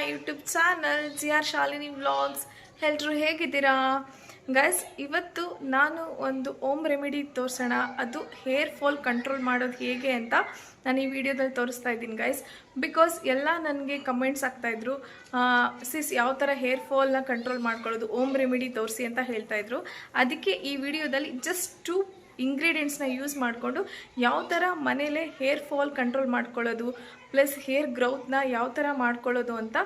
My YouTube channel G R Shalini vlogs. ಎಲ್ಲರೂ ಹೇಗಿದ್ದೀರಾ? Guys ಇವತ್ತು ನಾನು ಒಂದು ಓಮ್ ರೆಮಿಡಿ ತೋರಿಸೋಣ. ಅದು ಹೇರ್ ಫಾಲ್ ಕಂಟ್ರೋಲ್ ಮಾಡೋದು ಹೇಗೆ ಅಂತ ನಾನು ಈ ವಿಡಿಯೋದಲ್ಲಿ ತೋರಿಸ್ತಾ ಇದ್ದೀನಿ ಗೈಸ್ ಬಿಕಾಸ್ ಎಲ್ಲ ನನಗೆ ಕಮೆಂಟ್ಸ್ ಆಗ್ತಾಯಿದ್ರು ಸಿಸ್ ಯಾವ ಥರ ಹೇರ್ ಫಾಲ್ನ ಕಂಟ್ರೋಲ್ ಮಾಡ್ಕೊಳ್ಳೋದು? ಓಮ್ ರೆಮಿಡಿ ತೋರಿಸಿ ಅಂತ ಹೇಳ್ತಾಯಿದ್ರು ಅದಕ್ಕೆ ಈ ವಿಡಿಯೋದಲ್ಲಿ ಜಸ್ಟ್ ಟೂ ಇಂಗ್ರೀಡಿಯೆಂಟ್ಸ್ನ ಯೂಸ್ ಮಾಡಿಕೊಂಡು ಯಾವ ಥರ ಮನೇಲೇ ಹೇರ್ ಫಾಲ್ ಕಂಟ್ರೋಲ್ ಮಾಡ್ಕೊಳ್ಳೋದು ಪ್ಲಸ್ ಹೇರ್ ಗ್ರೌತ್ನ ಯಾವ ಥರ ಮಾಡ್ಕೊಳ್ಳೋದು ಅಂತ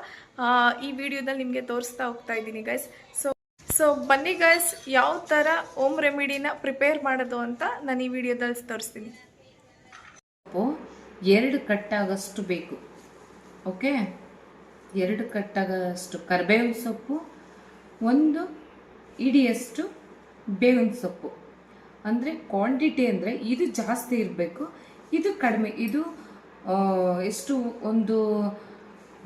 ಈ ವಿಡಿಯೋದಲ್ಲಿ ನಿಮಗೆ ತೋರಿಸ್ತಾ ಹೋಗ್ತಾ ಇದ್ದೀನಿ ಗೈಸ್ ಸೊ ಸೊ ಬನ್ನಿ ಗೈಸ್ ಯಾವ ಥರ ಓಮ್ ರೆಮಿಡಿನ ಪ್ರಿಪೇರ್ ಮಾಡೋದು ಅಂತ ನಾನು ಈ ವಿಡಿಯೋದಲ್ಲಿ ತೋರಿಸ್ತೀನಿ. ಎರಡು ಕಟ್ಟಾಗಷ್ಟು ಬೇಕು ಓಕೆ ಎರಡು ಕಟ್ಟಾಗಷ್ಟು ಕರಿಬೇವಿನ ಸೊಪ್ಪು, ಒಂದು ಇಡಿಯಷ್ಟು ಬೇವಿನ ಸೊಪ್ಪು. ಅಂದರೆ ಕ್ವಾಂಟಿಟಿ ಅಂದರೆ ಇದು ಜಾಸ್ತಿ ಇರಬೇಕು, ಇದು ಕಡಿಮೆ, ಇದು ಎಷ್ಟು ಒಂದು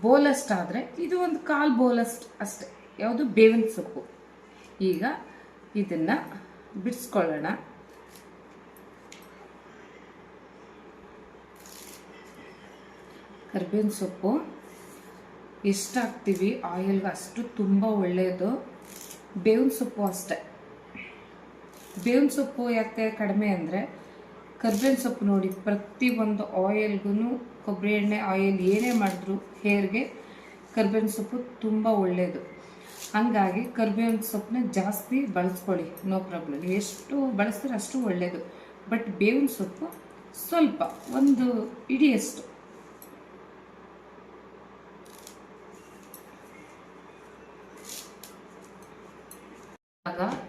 ಬೋಲಷ್ಟಾದರೆ ಇದು ಒಂದು ಕಾಲು ಬೋಲಷ್ಟು ಅಷ್ಟೆ, ಯಾವುದು ಬೇವಿನ ಸೊಪ್ಪು. ಈಗ ಇದನ್ನು ಬಿಡಿಸ್ಕೊಳ್ಳೋಣ. ಕರಿಬೇವಿನ ಸೊಪ್ಪು ಎಷ್ಟು ಹಾಕ್ತೀವಿ ಆಯಿಲ್ಗೆ ಅಷ್ಟು ತುಂಬ ಒಳ್ಳೆಯದು ಬೇವಿನ ಸೊಪ್ಪು ಅಷ್ಟೆ. ಬೇವಿನ ಸೊಪ್ಪು ಯಾಕೆ ಕಡಿಮೆ ಅಂದರೆ ಕರ್ಬೇವಿನ ಸೊಪ್ಪು ನೋಡಿ, ಪ್ರತಿಯೊಂದು ಆಯಿಲ್ಗೂ ಕೊಬ್ಬರಿ ಎಣ್ಣೆ ಆಯಿಲ್ ಏನೇ ಮಾಡಿದ್ರು ಹೇರ್ಗೆ ಕರ್ಬೇವಿನ ಸೊಪ್ಪು ತುಂಬ ಒಳ್ಳೆಯದು ಹಂಗಾಗಿ ಕರ್ಬೇವಿನ ಸೊಪ್ಪನ್ನ ಜಾಸ್ತಿ ಬಳಸ್ಕೊಳ್ಳಿ ನೋ ಪ್ರಾಬ್ಲಮ್ ಎಷ್ಟು ಬಳಸಿದ್ರೆ ಅಷ್ಟು ಒಳ್ಳೆಯದು ಬಟ್ ಬೇವಿನ ಸೊಪ್ಪು ಸ್ವಲ್ಪ, ಒಂದು ಇಡಿಯಷ್ಟು.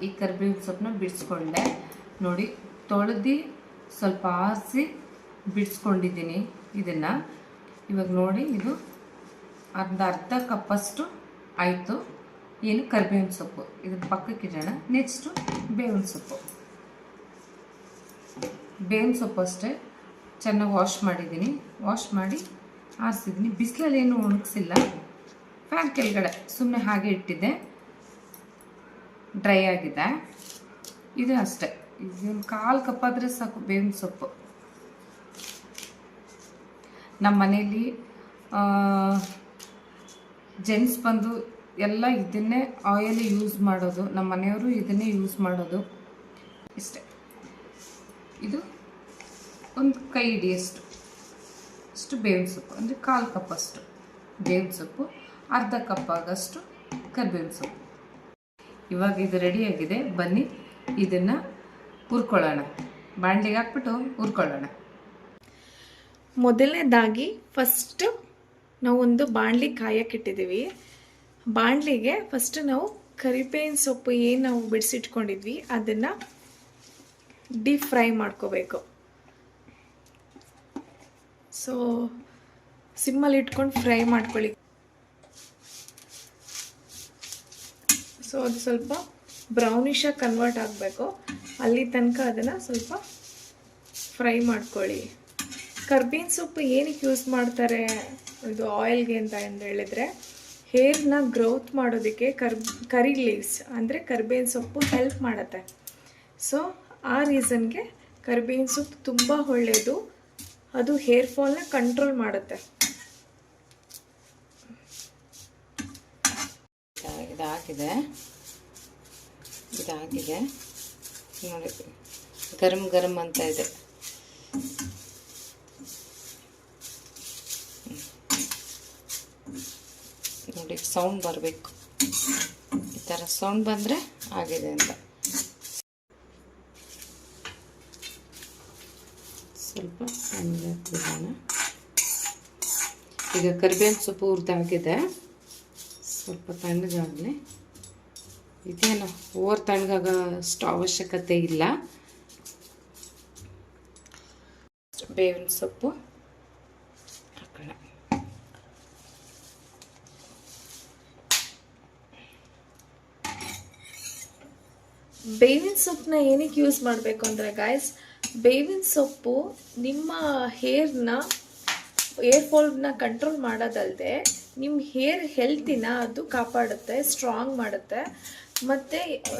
ಈ ಕರ್ಬೇವಿನ ಸೊಪ್ಪನ್ನ ಬಿಡಿಸ್ಕೊಂಡೆ. ನೋಡಿ, ತೊಳೆದು ಸ್ವಲ್ಪ ಆರಿಸಿ ಬಿಡಿಸ್ಕೊಂಡಿದ್ದೀನಿ ಇದನ್ನು. ಇವಾಗ ನೋಡಿ, ಇದು ಅರ್ಧ ಅರ್ಧ ಕಪ್ಪಷ್ಟು ಆಯಿತು. ಏನು? ಕರ್ಬೇವಿನ ಸೊಪ್ಪು. ಇದ್ರ ಪಕ್ಕಕ್ಕೆ ಇಡೋಣ. ನೆಕ್ಸ್ಟು ಬೇವಿನ ಸೊಪ್ಪು. ಬೇವಿನ ಸೊಪ್ಪು ಅಷ್ಟೇ. ಚೆನ್ನಾಗಿ ವಾಶ್ ಮಾಡಿದ್ದೀನಿ. ವಾಶ್ ಮಾಡಿ ಆರಿಸಿದ್ದೀನಿ. ಬಿಸಿಲಲ್ಲಿ ಏನು ಒಣಗಿಸಿಲ್ಲ. ಫ್ಯಾನ್ ಕೆಳಗಡೆ ಸುಮ್ಮನೆ ಹಾಗೆ ಇಟ್ಟಿದ್ದೆ. ಡ್ರೈ ಆಗಿದೆ. ಇದು ಅಷ್ಟೇ. ಇದೊಂದು ಕಾಲು ಕಪ್ಪಾದರೆ ಸಾಕು, ಬೇವಿನ ಸೊಪ್ಪು. ನಮ್ಮ ಮನೇಲಿ ಜೆಂಟ್ಸ್ ಬಂದು ಎಲ್ಲ ಇದನ್ನೇ ಆಯಿಲ್ ಯೂಸ್ ಮಾಡೋದು ನಮ್ಮ ಮನೆಯವರು ಇದನ್ನೇ ಯೂಸ್ ಮಾಡೋದು. ಇಷ್ಟೇ. ಇದು ಒಂದು ಕೈ ಹಿಡಿಯಷ್ಟು ಅಷ್ಟು ಬೇವಿನ ಸೊಪ್ಪು. ಅಂದರೆ ಕಾಲು ಕಪ್ಪಷ್ಟು. ಬೇವಿನ ಸೊಪ್ಪು, ಅರ್ಧ ಕಪ್ ಆಗಷ್ಟು ಕರಿಬೇವಿನ ಸೊಪ್ಪು. ಇವಾಗ ಇದು ರೆಡಿಯಾಗಿದೆ ಬನ್ನಿ, ಇದನ್ನು ಹುರ್ಕೊಳ್ಳೋಣ. ಬಾಣಲಿಗೆ ಹಾಕ್ಬಿಟ್ಟು ಹುರ್ಕೊಳ್ಳೋಣ. ಮೊದಲನೇದಾಗಿ ಫಸ್ಟ್ ನಾವು ಒಂದು ಬಾಣಲಿ ಕಾಯಕ್ಕಿಟ್ಟಿದ್ದೀವಿ ಬಾಣಲಿಗೆ ಫಸ್ಟ್ ನಾವು ಕರಿಬೇವಿನ ಸೊಪ್ಪು ಏನು ನಾವು ಬಿಡಿಸಿಟ್ಕೊಂಡಿದ್ವಿ, ಅದನ್ನು ಡೀಪ್ ಫ್ರೈ ಮಾಡ್ಕೋಬೇಕು. ಸೊ ಸಿಮ್ಮಲ್ಲಿ ಇಟ್ಕೊಂಡು ಫ್ರೈ ಮಾಡ್ಕೊಳ್ಳಿ. ಸೊ ಅದು ಸ್ವಲ್ಪ ಬ್ರೌನಿಶಾಗಿ ಕನ್ವರ್ಟ್ ಆಗಬೇಕು. ಅಲ್ಲಿ ತನಕ ಅದನ್ನು ಸ್ವಲ್ಪ ಫ್ರೈ ಮಾಡ್ಕೊಳ್ಳಿ. ಕರ್ಬೀನ್ ಸೊಪ್ಪು ಏನಕ್ಕೆ ಯೂಸ್ ಮಾಡ್ತಾರೆ? ಇದು ಆಯಿಲ್ಗೆ ಅಂತ ಎಂದು ಹೇಳಿದರೆ ಹೇರ್ನ ಗ್ರೋತ್ ಮಾಡೋದಕ್ಕೆ ಕರ್ ಕರಿ ಲೀವ್ಸ್ ಅಂದರೆ ಕರ್ಬೇವಿನ ಸೊಪ್ಪು ಹೆಲ್ಪ್ ಮಾಡುತ್ತೆ. ಸೊ ಆ ರೀಸನ್ಗೆ ಕರ್ಬೇವಿನ ಸೊಪ್ಪು ತುಂಬ ಒಳ್ಳೆಯದು ಅದು ಹೇರ್ ಫಾಲ್ನ ಕಂಟ್ರೋಲ್ ಮಾಡುತ್ತೆ. ಇದಾಗಿದೆ ಇದಾಗಿದೆ ನೋಡಿ, ಗರಂ ಗರಂ ಅಂತ ಇದೆ. ನೋಡಿ, ಸೌಂಡ್ ಬರಬೇಕು. ಈ ಥರ ಸೌಂಡ್ ಬಂದರೆ ಆಗಿದೆ ಅಂತ. ಸ್ವಲ್ಪ ಈಗ ಕರಿಬೇವಿನ ಸೊಪ್ಪು ಹುರಿದಾಗಿದೆ ಸ್ವಲ್ಪ ತಣ್ಣಗಾಗಲಿ. ಇದೇನು ಓವರ್ ತಣ್ಣಗಾಗ ಅಷ್ಟು ಅವಶ್ಯಕತೆ ಇಲ್ಲ. ಬೇವಿನ ಸೊಪ್ಪು ಬೇವಿನ ಸೊಪ್ಪನ್ನ ಏನಕ್ಕೆ ಯೂಸ್ ಮಾಡಬೇಕು ಅಂದರೆ ಗಾಯ್ಸ್ ಬೇವಿನ ಸೊಪ್ಪು ನಿಮ್ಮ ಹೇರ್ನ ಏರ್ ಫಾಲ್ನ ಕಂಟ್ರೋಲ್ ಮಾಡೋದಲ್ಲದೆ ನಿಮ್ಮ ಹೇರ್ ಹೆಲ್ತಿನ ಅದು ಕಾಪಾಡುತ್ತೆ ಸ್ಟ್ರಾಂಗ್ ಮಾಡುತ್ತೆ. ಮತ್ತು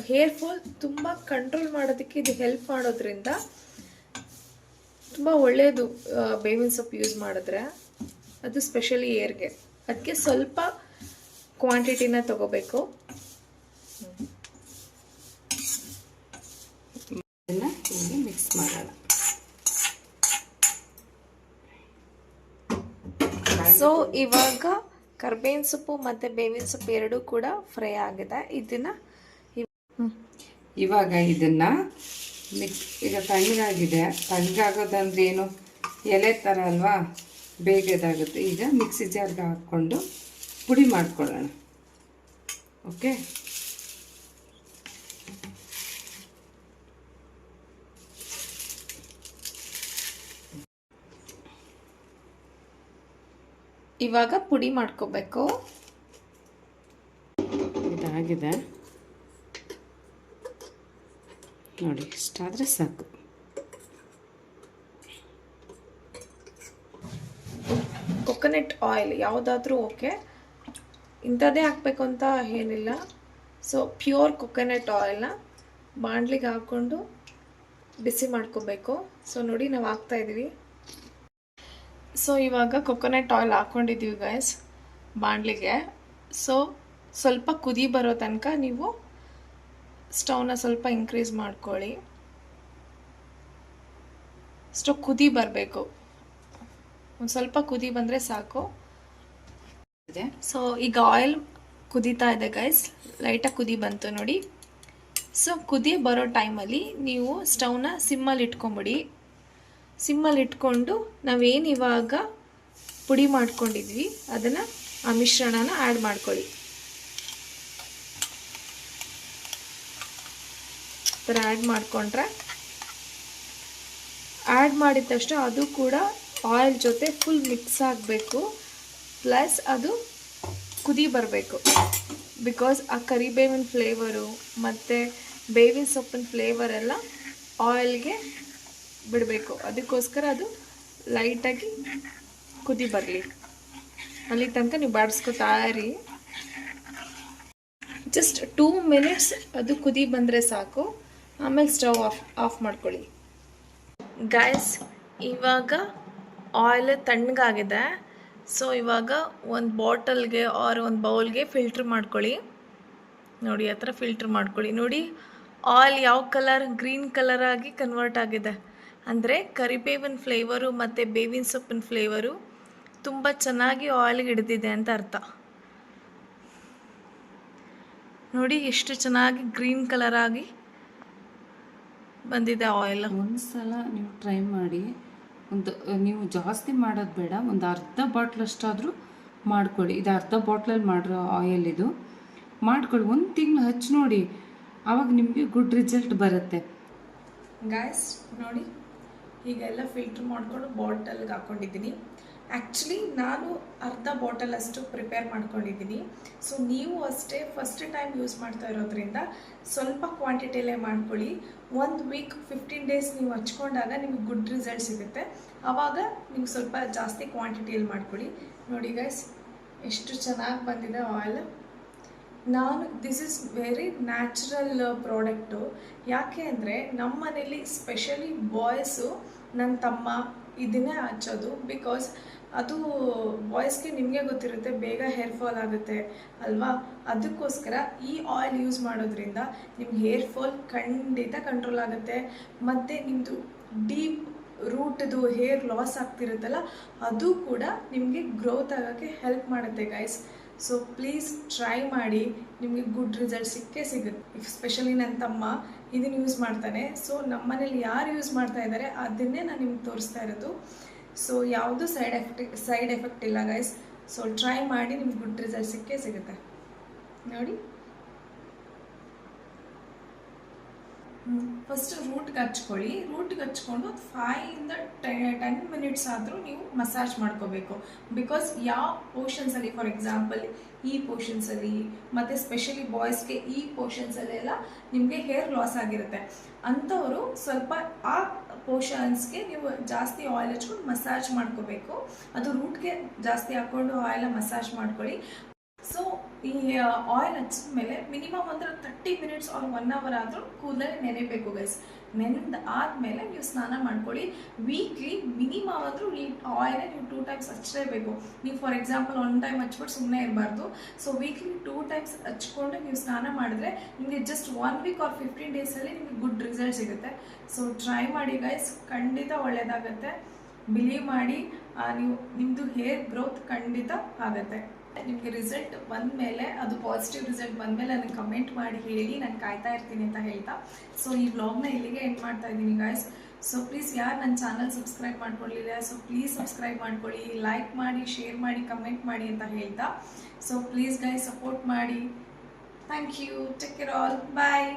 ಹೇರ್ ಫಾಲ್ ತುಂಬ ಕಂಟ್ರೋಲ್ ಮಾಡೋದಕ್ಕೆ ಇದು ಹೆಲ್ಪ್ ಮಾಡೋದ್ರಿಂದ ತುಂಬ ಒಳ್ಳೆಯದು ಬೇವಿನ ಸೊಪ್ಪು ಯೂಸ್ ಮಾಡಿದ್ರೆ. ಅದು ಸ್ಪೆಷಲಿ ಏರ್ಗೆ ಅದಕ್ಕೆ ಸ್ವಲ್ಪ ಕ್ವಾಂಟಿಟಿನ ತಗೋಬೇಕು. ಹೀಗೆ ಮಿಕ್ಸ್ ಮಾಡೋಣ. ಸೊ ಇವಾಗ ಕರ್ಬೇವಿನ ಸೊಪ್ಪು ಮತ್ತು ಬೇವಿನ ಸೊಪ್ಪು ಎರಡೂ ಕೂಡ ಫ್ರೈ ಆಗಿದೆ. ಇದನ್ನು ಇವಾಗ ಇದನ್ನ ಈಗ ತಣ್ಣಗಾಗಿದೆ. ತಣ್ಣಗಾಗೋದಂದ್ರೆ ಏನು? ಎಲೆ ಥರ ಅಲ್ವಾ? ಬೇಗ ಇದಾಗುತ್ತೆ ಈಗ ಮಿಕ್ಸಿ ಜಾರ್ಗೆ ಹಾಕ್ಕೊಂಡು ಪುಡಿ ಮಾಡ್ಕೊಳ್ಳೋಣ. ಓಕೆ ಇವಾಗ ಪುಡಿ ಮಾಡ್ಕೋಬೇಕು. ಇದಾಗಿದೆ. ನೋಡಿ ಇಷ್ಟಾದರೆ ಸಾಕು. ಕೊಕೊನೆಟ್ ಆಯಿಲ್ ಯಾವುದಾದ್ರೂ ಓಕೆ ಇಂಥದ್ದೇ ಹಾಕಬೇಕು ಅಂತ ಏನಿಲ್ಲ. ಸೊ ಪ್ಯೂರ್ ಕೊಕೊನೆಟ್ ಆಯಿಲ್ನ ಬಾಂಡ್ಲಿಗೆ ಹಾಕ್ಕೊಂಡು ಬಿಸಿ ಮಾಡ್ಕೋಬೇಕು. ಸೊ ನೋಡಿ ನಾವು ಹಾಕ್ತಾ ಇದ್ದೀವಿ ಸೊ ಇವಾಗ ಕೊಕೊನೆಟ್ ಆಯಿಲ್ ಹಾಕ್ಕೊಂಡಿದ್ದೀವಿ ಗೈಸ್ ಬಾಣಲಿಗೆ. ಸೊ ಸ್ವಲ್ಪ ಕುದಿ ಬರೋ ತನಕ ನೀವು ಸ್ಟೌನ ಸ್ವಲ್ಪ ಇನ್ಕ್ರೀಸ್ ಮಾಡ್ಕೊಳ್ಳಿ. ಸ್ಟವ್ ಕುದಿ ಬರಬೇಕು. ಒಂದು ಸ್ವಲ್ಪ ಕುದಿ ಬಂದರೆ ಸಾಕು. ಇದೆ ಸೊ ಈಗ ಆಯಿಲ್ ಕುದೀತಾ ಇದೆ ಗೈಸ್ ಲೈಟಾಗಿ ಕುದಿ ಬಂತು ನೋಡಿ. ಸೊ ಕುದಿ ಬರೋ ಟೈಮಲ್ಲಿ ನೀವು ಸ್ಟವ್ನ ಸಿಮ್ಮಲ್ಲಿ ಇಟ್ಕೊಂಬಿಡಿ. ಸಿಮ್ಮಲ್ಲಿ ಇಟ್ಕೊಂಡು ನಾವೇನು ಇವಾಗ ಪುಡಿ ಮಾಡ್ಕೊಂಡಿದ್ವಿ, ಅದನ್ನು ಆ ಮಿಶ್ರಣನ ಆ್ಯಡ್ ಮಾಡ್ಕೊಳ್ಳಿ. ಥರ ಆ್ಯಡ್ ಮಾಡಿಕೊಂಡ್ರೆ ಆ್ಯಡ್ ಮಾಡಿದ ತಕ್ಷಣ ಅದು ಕೂಡ ಆಯಿಲ್ ಜೊತೆ ಫುಲ್ ಮಿಕ್ಸ್ ಆಗಬೇಕು ಪ್ಲಸ್ ಅದು ಕುದಿ ಬರಬೇಕು. ಬಿಕಾಸ್ ಆ ಕರಿಬೇವಿನ ಫ್ಲೇವರು ಮತ್ತು ಬೇವಿನ ಸೊಪ್ಪಿನ ಫ್ಲೇವರೆಲ್ಲ ಆಯಿಲ್ಗೆ ಬಿಡಬೇಕು. ಅದಕ್ಕೋಸ್ಕರ ಅದು ಲೈಟಾಗಿ ಕುದಿ ಬರಲಿ. ಅಲ್ಲಿ ತನಕ ನೀವು ಬಾಡಿಸ್ಕೊತಾ ಇರಿ ಜಸ್ಟ್ ಟೂ ಮಿನಿಟ್ಸ್ ಅದು ಕುದಿ ಬಂದರೆ ಸಾಕು. ಆಮೇಲೆ ಸ್ಟವ್ ಆಫ್ ಆಫ್ ಮಾಡ್ಕೊಳ್ಳಿ. ಗ್ಯಾಸ್ ಇವಾಗ ಆಯಿಲ್ ತಣ್ಣಗಾಗಿದೆ. ಸೊ ಇವಾಗ ಒಂದು ಬಾಟಲ್ಗೆ ಆರ್ ಒಂದು ಬೌಲ್ಗೆ ಫಿಲ್ಟ್ರ್ ಮಾಡ್ಕೊಳ್ಳಿ. ನೋಡಿ ಆ ಥರ ಫಿಲ್ಟ್ರ್ ಮಾಡ್ಕೊಳ್ಳಿ. ನೋಡಿ ಆಯಿಲ್ ಯಾವ ಕಲರ್ ಗ್ರೀನ್ ಕಲರಾಗಿ ಕನ್ವರ್ಟ್ ಆಗಿದೆ. ಅಂದರೆ ಕರಿಬೇವಿನ ಫ್ಲೇವರು ಮತ್ತು ಬೇವಿನ ಸೊಪ್ಪಿನ ಫ್ಲೇವರು ತುಂಬ ಚೆನ್ನಾಗಿ ಆಯಿಲ್ಗೆ ಹಿಡಿದಿದೆ ಅಂತ ಅರ್ಥ. ನೋಡಿ ಎಷ್ಟು ಚೆನ್ನಾಗಿ ಗ್ರೀನ್ ಕಲರ್ ಆಗಿ ಬಂದಿದೆ ಆಯಿಲ್ ಒಂದ್ಸಲ ನೀವು ಟ್ರೈ ಮಾಡಿ ಒಂದು ನೀವು ಜಾಸ್ತಿ ಮಾಡೋದು ಬೇಡ ಒಂದು ಅರ್ಧ ಬಾಟ್ಲಷ್ಟಾದರೂ ಮಾಡ್ಕೊಳ್ಳಿ. ಇದು ಅರ್ಧ ಬಾಟ್ಲಲ್ಲಿ ಮಾಡಿರೋ ಆಯಿಲ್ ಇದು. ಮಾಡ್ಕೊಳ್ಳಿ ಒಂದು ತಿಂಗಳು ಹಚ್ಚಿ ನೋಡಿ. ಆವಾಗ ನಿಮಗೆ ಗುಡ್ ರಿಸಲ್ಟ್ ಬರುತ್ತೆ. ಗಾಯ್ಸ್ ನೋಡಿ. ಹೀಗೆಲ್ಲ ಫಿಲ್ಟ್ರ್ ಮಾಡಿಕೊಂಡು ಬಾಟಲ್ಗೆ ಹಾಕ್ಕೊಂಡಿದ್ದೀನಿ ಆ್ಯಕ್ಚುಲಿ ನಾನು ಅರ್ಧ ಬಾಟಲ್ ಅಷ್ಟು ಪ್ರಿಪೇರ್ ಮಾಡ್ಕೊಂಡಿದ್ದೀನಿ. ಸೊ ನೀವು ಅಷ್ಟೇ ಫಸ್ಟ್ ಟೈಮ್ ಯೂಸ್ ಮಾಡ್ತಾ ಇರೋದ್ರಿಂದ ಸ್ವಲ್ಪ ಕ್ವಾಂಟಿಟಿಯಲ್ಲೇ ಮಾಡ್ಕೊಳ್ಳಿ. ಒಂದು ವೀಕ್ ಫಿಫ್ಟೀನ್ ಡೇಸ್ ನೀವು ಹಚ್ಕೊಂಡಾಗ ನಿಮಗೆ ಗುಡ್ ರಿಸಲ್ಟ್ ಸಿಗುತ್ತೆ. ಆವಾಗ ನಿಮ್ಗೆ ಸ್ವಲ್ಪ ಜಾಸ್ತಿ ಕ್ವಾಂಟಿಟಿಯಲ್ಲಿ ಮಾಡ್ಕೊಳ್ಳಿ. ನೋಡಿ ಗೈಸ್ ಎಷ್ಟು ಚೆನ್ನಾಗಿ ಬಂದಿದೆ ಆಯಿಲ್ ನಾನು this is very natural product ಯಾಕೆ ಅಂದರೆ ನಮ್ಮ ಮನೇಲಿ ಸ್ಪೆಷಲಿ ಬಾಯ್ಸು ನನ್ನ ತಮ್ಮ ಇದನ್ನೇ ಹಚ್ಚೋದು ಬಿಕಾಸ್ ಅದು ಬಾಯ್ಸ್ಗೆ ನಿಮಗೆ ಗೊತ್ತಿರುತ್ತೆ, ಬೇಗ ಹೇರ್ ಫಾಲ್ ಆಗುತ್ತೆ, ಅಲ್ವಾ? ಅದಕ್ಕೋಸ್ಕರ ಈ ಆಯಿಲ್ ಯೂಸ್ ಮಾಡೋದ್ರಿಂದ ನಿಮ್ಮ ಹೇರ್ ಫಾಲ್ ಖಂಡಿತ ಕಂಟ್ರೋಲ್ ಆಗುತ್ತೆ. ಮತ್ತು ನಿಮ್ಮದು ಡೀಪ್ ರೂಟ್ದು ಹೇರ್ ಲಾಸ್ ಆಗ್ತಿರುತ್ತಲ್ಲ, ಅದು ಕೂಡ ನಿಮಗೆ ಗ್ರೋತ್ ಆಗೋಕ್ಕೆ ಹೆಲ್ಪ್ ಮಾಡುತ್ತೆ ಗೈಸ್ ಸೊ ಪ್ಲೀಸ್ ಟ್ರೈ ಮಾಡಿ ನಿಮಗೆ ಗುಡ್ ರಿಸಲ್ಟ್ ಸಿಕ್ಕೇ ಸಿಗುತ್ತೆ. ಸ್ಪೆಷಲಿ ನನ್ನ ತಮ್ಮ ಇದನ್ನು ಯೂಸ್ ಮಾಡ್ತಾನೆ. ಸೊ ನಮ್ಮ ಮನೇಲಿ ಯಾರು ಯೂಸ್ ಮಾಡ್ತಾ ಇದ್ದಾರೆ ಅದನ್ನೇ ನಾನು ನಿಮ್ಗೆ ತೋರಿಸ್ತಾ ಇರೋದು. ಸೊ ಯಾವುದು ಸೈಡ್ ಎಫೆಕ್ಟ್ ಸೈಡ್ ಎಫೆಕ್ಟ್ ಇಲ್ಲ ಗೈಸ್ ಸೊ ಟ್ರೈ ಮಾಡಿ ನಿಮ್ಗೆ ಗುಡ್ ರಿಸಲ್ಟ್ ಸಿಕ್ಕೇ ಸಿಗುತ್ತೆ. ನೋಡಿ. ಫಸ್ಟ್ ರೂಟ್ ಹಚ್ಕೊಳ್ಳಿ ರೂಟ್ಗೆ ಹಚ್ಕೊಂಡು ಟೆ ಟೆನ್ ಮಿನಿಟ್ಸ್ ಆದರೂ ನೀವು ಮಸಾಜ್ ಮಾಡ್ಕೋಬೇಕು. ಬಿಕಾಸ್ ಯಾವ ಪೋರ್ಷನ್ಸಲ್ಲಿ ಫಾರ್ ಎಕ್ಸಾಂಪಲ್ ಈ ಪೋರ್ಷನ್ಸಲ್ಲಿ ಮತ್ತು ಸ್ಪೆಷಲಿ ಬಾಯ್ಸ್ಗೆ ಈ ಪೋರ್ಷನ್ಸಲ್ಲೆಲ್ಲ ನಿಮಗೆ ಹೇರ್ ಲಾಸ್ ಆಗಿರುತ್ತೆ. ಅಂಥವರು ಸ್ವಲ್ಪ ಆ ಪೋರ್ಷನ್ಸ್ಗೆ ನೀವು ಜಾಸ್ತಿ ಆಯಿಲ್ ಹಚ್ಕೊಂಡು ಮಸಾಜ್ ಮಾಡ್ಕೋಬೇಕು. ಅದು ರೂಟ್ಗೆ ಜಾಸ್ತಿ ಹಾಕ್ಕೊಂಡು ಆಯಿಲ್ ಮಸಾಜ್ ಮಾಡ್ಕೊಳ್ಳಿ. ಈ ಆಯಿಲ್ ಹಚ್ಚಿದ ಮೇಲೆ ಮಿನಿಮಮ್ ಅಂದ್ರೆ thirty minutes or one hour ಆದರೂ ಕೂದಲೇ ನೆನೆಬೇಕು ಗೈಸ್ ನೆನೆದ ಆದಮೇಲೆ ನೀವು ಸ್ನಾನ ಮಾಡ್ಕೊಳ್ಳಿ. ವೀಕ್ಲಿ ಮಿನಿಮಮ್ ಅಂದರೂ ಈ ಆಯಿಲ್ ನೀವು ಟೂ ಟೈಮ್ಸ್ ಹಚ್ಚಲೇಬೇಕು ನೀವು ಫಾರ್ ಎಕ್ಸಾಂಪಲ್ ಒನ್ ಟೈಮ್ ಹಚ್ಬಿಟ್ಟು ಸುಮ್ಮನೆ ಇರಬಾರ್ದು. ಸೊ ವೀಕ್ಲಿ ಟೂ ಟೈಮ್ಸ್ ಹಚ್ಕೊಂಡು ನೀವು ಸ್ನಾನ ಮಾಡಿದ್ರೆ ನಿಮಗೆ just one week or fifteen ಡೇಸಲ್ಲಿ ನಿಮಗೆ ಗುಡ್ ರಿಸಲ್ಟ್ ಸಿಗುತ್ತೆ. ಸೊ ಟ್ರೈ ಮಾಡಿ ಗೈಸ್ ಖಂಡಿತ ಒಳ್ಳೆಯದಾಗತ್ತೆ ಬಿಲೀವ್ ಮಾಡಿ ನೀವು ನಿಮ್ಮದು ಹೇರ್ ಗ್ರೋತ್ ಖಂಡಿತ ಆಗುತ್ತೆ. ನಿಮಗೆ ರಿಸಲ್ಟ್ ಬಂದಮೇಲೆ, ಅದು ಪಾಸಿಟಿವ್ ರಿಸಲ್ಟ್ ಬಂದಮೇಲೆ ನನಗೆ ಕಮೆಂಟ್ ಮಾಡಿ ಹೇಳಿ ನಾನು ಕಾಯ್ತಾ ಇರ್ತೀನಿ ಅಂತ ಹೇಳ್ತಾ. ಸೊ ಈ ವ್ಲಾಗ್ನ ಇಲ್ಲಿಗೆ ಎಂಡ್ ಮಾಡ್ತಾ ಇದ್ದೀನಿ ಗಾಯ್ಸ್ ಸೊ ಪ್ಲೀಸ್ ಯಾರು ನನ್ನ ಚಾನಲ್ ಸಬ್ಸ್ಕ್ರೈಬ್ ಮಾಡ್ಕೊಳ್ಳಿಲ್ಲ ಸೊ ಪ್ಲೀಸ್ ಸಬ್ಸ್ಕ್ರೈಬ್ ಮಾಡ್ಕೊಳ್ಳಿ ಲೈಕ್ ಮಾಡಿ ಶೇರ್ ಮಾಡಿ ಕಮೆಂಟ್ ಮಾಡಿ ಅಂತ ಹೇಳ್ತಾ. ಸೊ ಪ್ಲೀಸ್ ಗೈಸ್ ಸಪೋರ್ಟ್ ಮಾಡಿ. Thank you take care all bye